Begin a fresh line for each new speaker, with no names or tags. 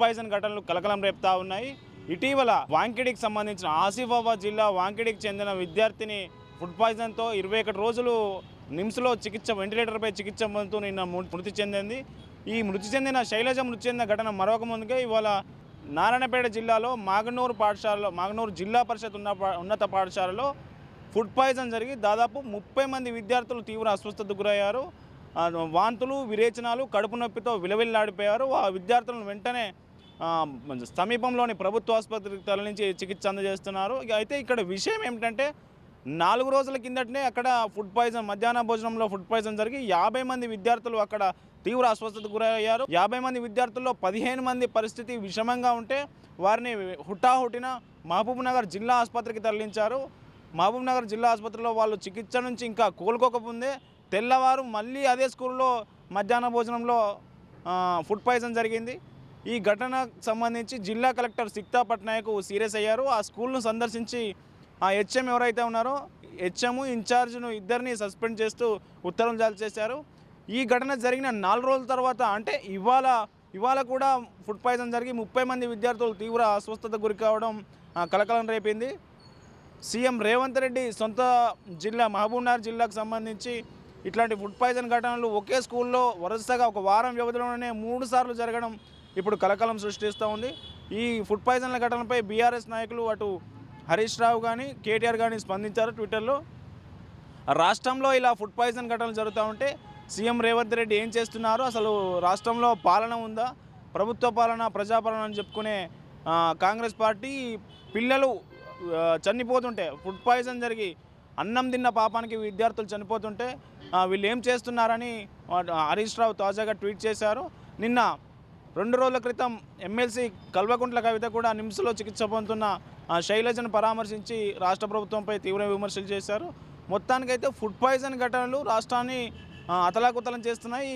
Poison ఘటనలు కలకలం రేపుతా ఉన్నాయి. ఇటీవల వాంకిడికి సంబంధించిన ఆసిఫాబాద్ జిల్లా వాంకిడికి చెందిన విద్యార్థిని ఫుడ్ పాయిజన్తో ఇరవై ఒకటి రోజులు నిమ్స్లో చికిత్స వెంటిలేటర్పై చికిత్స పొందుతూ నిన్న మృతి చెందింది. ఈ మృతి చెందిన శైలజ మృతి చెందిన ఘటన మరొక ముందుగా ఇవాళ నారాయణపేట జిల్లాలో మాగనూరు పాఠశాలలో మాగనూరు జిల్లా పరిషత్ ఉన్న పా- ఉన్నత పాఠశాలలో ఫుడ్ పాయిజన్ జరిగి దాదాపు ముప్పై మంది విద్యార్థులు తీవ్ర అస్వస్థతకు గురయ్యారు. వాంతులు విరేచనాలు కడుపు నొప్పితో విలవిల్లాడిపోయారు. ఆ విద్యార్థులను వెంటనే సమీపంలోని ప్రభుత్వ ఆసుపత్రికి తరలించి చికిత్స అందజేస్తున్నారు. ఇక అయితే ఇక్కడ విషయం ఏమిటంటే నాలుగు రోజుల కిందటనే అక్కడ ఫుడ్ పాయిజన్ మధ్యాహ్న భోజనంలో ఫుడ్ పాయిజన్ జరిగి యాభై మంది విద్యార్థులు అక్కడ తీవ్ర అస్వస్థతకు గురయ్యారు. యాభై మంది విద్యార్థుల్లో పదిహేను మంది పరిస్థితి విషమంగా ఉంటే వారిని హుటాహుటిన మహబూబ్ నగర్ జిల్లా ఆసుపత్రికి తరలించారు. మహబూబ్ నగర్ జిల్లా ఆసుపత్రిలో వాళ్ళు చికిత్స నుంచి ఇంకా కోలుకోకముందే తెల్లవారు మళ్ళీ అదే స్కూల్లో మధ్యాహ్న భోజనంలో ఫుడ్ పాయిజన్ జరిగింది. ఈ ఘటనకు సంబంధించి జిల్లా కలెక్టర్ సిక్తా పట్నాయక్ సీరియస్ అయ్యారు. ఆ స్కూల్ను సందర్శించి ఆ హెచ్ఎం ఎవరైతే ఉన్నారో హెచ్ఎం ఇన్ఛార్జ్ను ఇద్దరిని సస్పెండ్ చేస్తూ ఉత్తర్వులు జారీ చేశారు. ఈ ఘటన జరిగిన నాలుగు రోజుల తర్వాత అంటే ఇవాళ ఇవాళ కూడా ఫుడ్ పాయిజన్ జరిగి ముప్పై మంది విద్యార్థులు తీవ్ర అస్వస్థత గురి కావడం ఆ, కలకలం రేపింది. సీఎం రేవంత్ రెడ్డి సొంత జిల్లా మహబూబ్నగర్ జిల్లాకు సంబంధించి ఇట్లాంటి ఫుడ్ పాయిజన్ ఘటనలు ఒకే స్కూల్లో వరుసగా ఒక వారం వ్యవధిలోనే మూడు సార్లు జరగడం ఇప్పుడు కలకలం సృష్టిస్తూ ఉంది. ఈ ఫుడ్ పాయిజన్ల ఘటనపై బీఆర్ఎస్ నాయకులు అటు హరీష్ రావు కానీ కేటీఆర్ కానీ స్పందించారు ట్విట్టర్లో. రాష్ట్రంలో ఇలా ఫుడ్ పాయిజన్ ఘటనలు జరుగుతూ ఉంటే సీఎం రేవంత్ రెడ్డి ఏం చేస్తున్నారు? అసలు రాష్ట్రంలో పాలన ఉందా? ప్రభుత్వ పాలన ప్రజాపాలన అని చెప్పుకునే కాంగ్రెస్ పార్టీ పిల్లలు చనిపోతుంటే ఫుడ్ పాయిజన్ జరిగి అన్నం తిన్న పాపానికి విద్యార్థులు చనిపోతుంటే వీళ్ళు ఏం చేస్తున్నారని హరీష్ రావు తాజాగా ట్వీట్ చేశారు. నిన్న రెండు రోజుల క్రితం ఎమ్మెల్సీ కల్వకుంట్ల కవిత కూడా నిమ్స్లో చికిత్స పొందుతున్న శైలజను పరామర్శించి రాష్ట్ర ప్రభుత్వంపై తీవ్ర విమర్శలు చేశారు. మొత్తానికైతే ఫుడ్ పాయిజన్ ఘటనలు రాష్ట్రాన్ని అతలాకుతలం చేస్తున్నాయి.